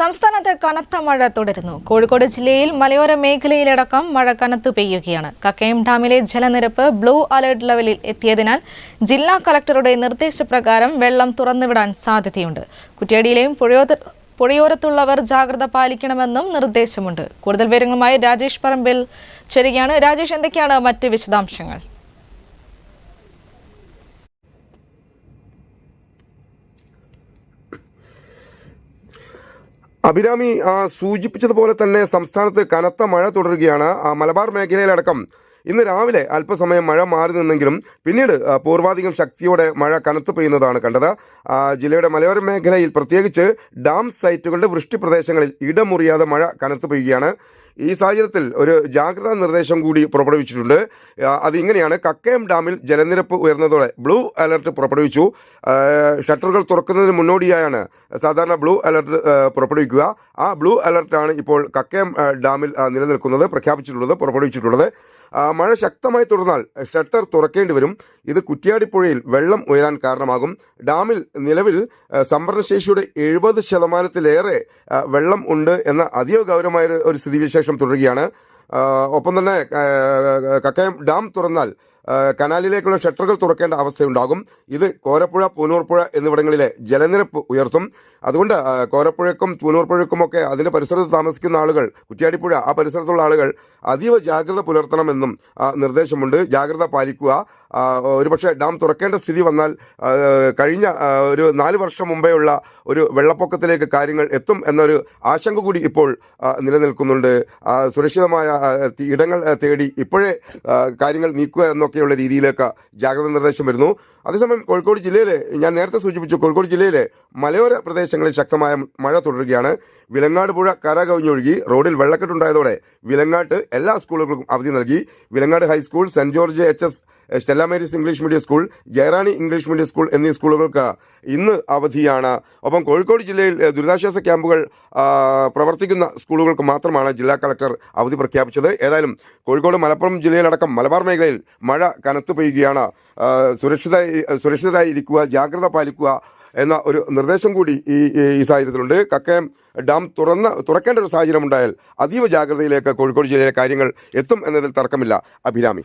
സംസ്ഥാനത്ത് കനത്ത മഴ തുടരുന്നു. കോഴിക്കോട് ജില്ലയിൽ മലയോര മേഖലയിലടക്കം മഴ കനത്തു പെയ്യുകയാണ്. കക്കയം ഡാമിലെ ജലനിരപ്പ് ബ്ലൂ അലർട്ട് ലെവലിൽ എത്തിയതിനാൽ ജില്ലാ കളക്ടറുടെ നിർദ്ദേശപ്രകാരം വെള്ളം തുറന്നുവിടാൻ സാധ്യതയുണ്ട്. കുറ്റ്യാടിയിലെയും പുഴയോര പുഴയോരത്തുള്ളവർ ജാഗ്രത പാലിക്കണമെന്നും നിർദ്ദേശമുണ്ട്. കൂടുതൽ വിവരങ്ങളുമായി രാജേഷ് പറമ്പിൽ ചേരുകയാണ്. രാജേഷ് എന്തൊക്കെയാണ് മറ്റ് വിശദാംശങ്ങൾ? അഭിരാമി സൂചിപ്പിച്ചതുപോലെ തന്നെ സംസ്ഥാനത്ത് കനത്ത മഴ തുടരുകയാണ് മലബാർ മേഖലയിലടക്കം. ഇന്ന് രാവിലെ അല്പസമയം മഴ മാറി നിന്നെങ്കിലും പിന്നീട് പൂർവാധികം ശക്തിയോടെ മഴ കനത്തു പെയ്യുന്നതാണ് കണ്ടത്. ജില്ലയുടെ മലയോര മേഖലയിൽ പ്രത്യേകിച്ച് ഡാം സൈറ്റുകളുടെ വൃഷ്ടി പ്രദേശങ്ങളിൽ ഇടമുറിയാതെ മഴ കനത്തു പെയ്യുകയാണ്. ഈ സാഹചര്യത്തിൽ ഒരു ജാഗ്രതാ നിർദ്ദേശം കൂടി പുറപ്പെടുവിച്ചിട്ടുണ്ട്. അത് ഇങ്ങനെയാണ്. കക്കയം ഡാമിൽ ജലനിരപ്പ് ഉയർന്നതോടെ ബ്ലൂ അലർട്ട് പുറപ്പെടുവിച്ചു. ഷട്ടറുകൾ തുറക്കുന്നതിന് മുന്നോടിയായാണ് സാധാരണ ബ്ലൂ അലർട്ട് പുറപ്പെടുവിക്കുക. ആ ബ്ലൂ അലർട്ടാണ് ഇപ്പോൾ കക്കയം ഡാമിൽ നിലനിൽക്കുന്നത് പ്രഖ്യാപിച്ചിട്ടുള്ളത് പുറപ്പെടുവിച്ചിട്ടുള്ളത്. മഴ ശക്തമായി തുടർന്നാൽ ഷട്ടർ തുറക്കേണ്ടി വരും. ഇത് കുറ്റ്യാടിപ്പുഴയിൽ വെള്ളം ഉയരാൻ കാരണമാകും. ഡാമിൽ നിലവിൽ സംഭരണശേഷിയുടെ എഴുപത് ശതമാനത്തിലേറെ വെള്ളം ഉണ്ട് എന്ന അതീവ ഗൗരവമായ ഒരു- സ്ഥിതിവിശേഷം തുടരുകയാണ്. ഒപ്പം തന്നെ കക്കയം ഡാം തുറന്നാൽ കനാലിലേക്കുള്ള ഷട്ടറുകൾ തുറക്കേണ്ട അവസ്ഥയുണ്ടാകും. ഇത് കോരപ്പുഴ പൂനൂർപ്പുഴ എന്നിവിടങ്ങളിലെ ജലനിരപ്പ് ഉയർത്തും. അതുകൊണ്ട് കോരപ്പുഴക്കും പൂനൂർപ്പുഴക്കുമൊക്കെ അതിന്റെ പരിസരത്ത് താമസിക്കുന്ന ആളുകൾ കുറ്റിയാടിപ്പുഴ ആ പരിസരത്തുള്ള ആളുകൾ അതീവ ജാഗ്രത പുലർത്തണമെന്നും നിർദ്ദേശമുണ്ട്. ജാഗ്രത പാലിക്കുക. ഒരുപക്ഷെ ഡാം തുറക്കേണ്ട സ്ഥിതി വന്നാൽ കഴിഞ്ഞ ഒരു നാല് വർഷം മുമ്പേ ഉള്ള ഒരു വെള്ളപ്പൊക്കത്തിലേക്ക് കാര്യങ്ങൾ എത്തും എന്നൊരു ആശങ്ക കൂടി ഇപ്പോൾ നിലനിൽക്കുന്നുണ്ട്. സുരക്ഷിതമായ ഇടങ്ങൾ തേടി ഇപ്പോഴേ കാര്യങ്ങൾ നീക്കുക എന്നൊക്കെയുള്ള രീതിയിലേക്ക് ജാഗ്രത നിർദ്ദേശം വരുന്നു. അതേസമയം കോഴിക്കോട് ജില്ലയിലെ ഞാൻ നേരത്തെ സൂചിപ്പിച്ചു കോഴിക്കോട് ജില്ലയിലെ മലയോര പ്രദേശങ്ങളിൽ ശക്തമായ മഴ തുടരുകയാണ്. വിലങ്ങാട് പുഴ കര കവിഞ്ഞൊഴുകി റോഡിൽ വെള്ളക്കെട്ടുണ്ടായതോടെ വിലങ്ങാട്ട് എല്ലാ സ്കൂളുകൾക്കും അവധി നൽകി. Vilangad high school Saint George H S Stella Mary's English medium school Jayarani English medium school എന്നീ സ്കൂളുകൾക്ക് ഇന്ന് അവധിയാണ്. ഒപ്പം കോഴിക്കോട് ജില്ലയിൽ ദുരിതാശ്വാസ ക്യാമ്പുകൾ പ്രവർത്തിക്കുന്ന സ്കൂളുകൾക്ക് മാത്രമാണ് ജില്ലാ കളക്ടർ അവധി പ്രഖ്യാപിച്ചത്. ഏതായാലും കോഴിക്കോട് മലപ്പുറം ജില്ലയിലടക്കം മലബാർ മേഖലയിൽ മഴ കനത്തു പെയ്യുകയാണ്. സുരക്ഷിത സുരക്ഷിതരായി ഇരിക്കുക ജാഗ്രത പാലിക്കുക എന്ന ഒരു നിർദ്ദേശം കൂടി ഈ ഈ- സാഹചര്യത്തിലുണ്ട്. കക്കയം ഡാം തുറന്ന തുറക്കേണ്ട ഒരു സാഹചര്യം ഉണ്ടായാൽ അതീവ ജാഗ്രതയിലേക്ക് കോഴിക്കോട് ജില്ലയിലെ കാര്യങ്ങൾ എത്തും എന്നതിൽ തർക്കമില്ല. അഭിരാമി.